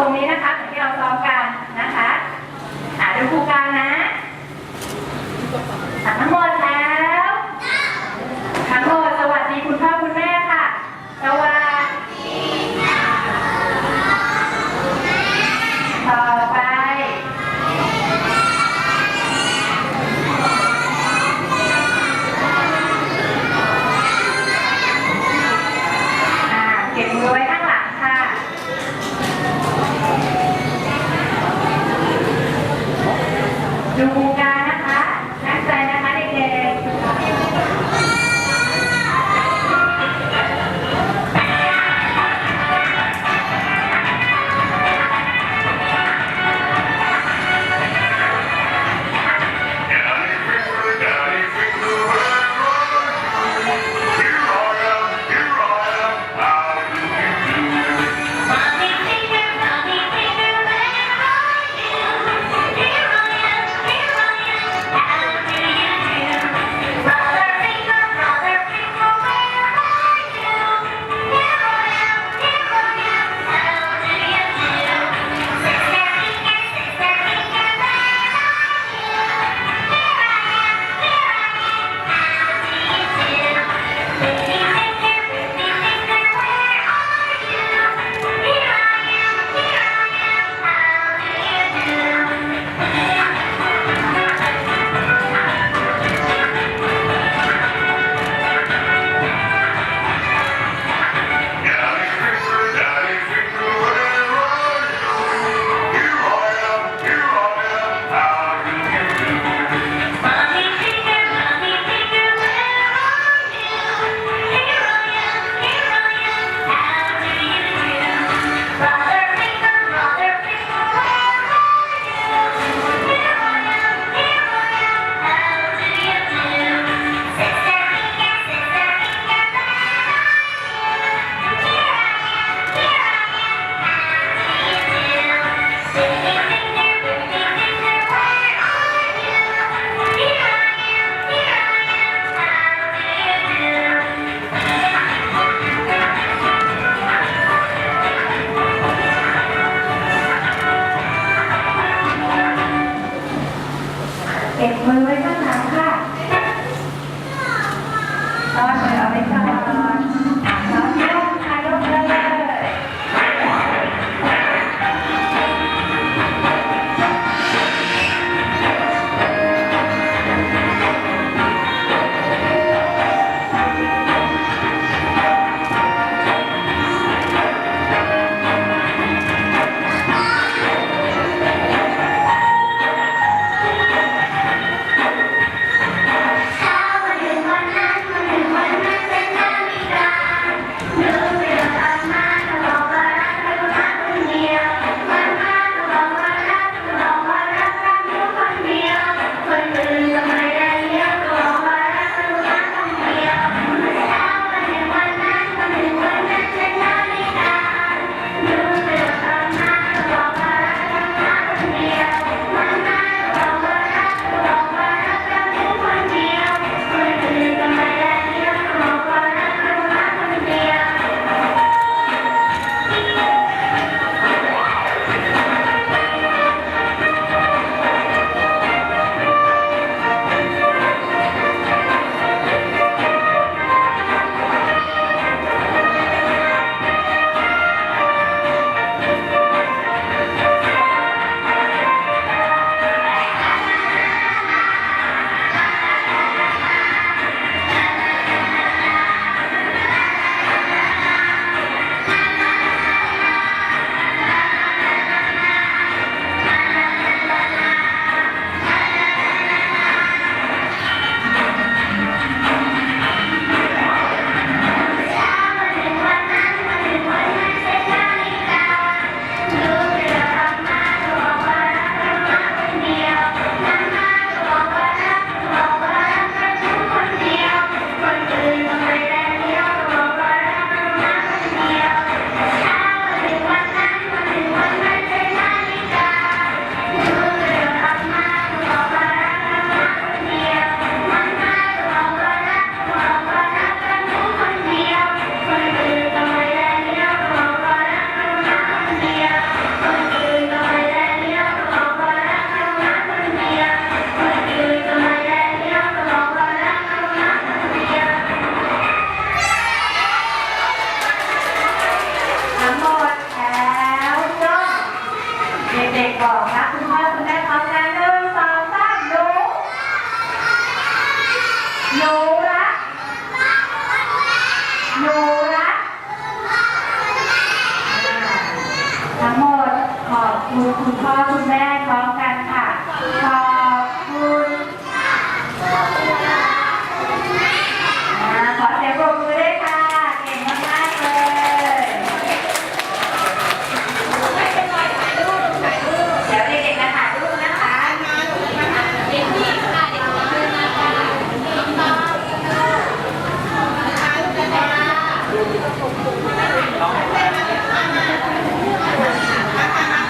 ตร ดูการ ด็กบอกนะคุณพ่อคุณแม่พร้อนะหนึ่สองสามหนูหนูรัดูรัทั้งหมดขอบคุณคุณพ่อคุณแม่พร้อม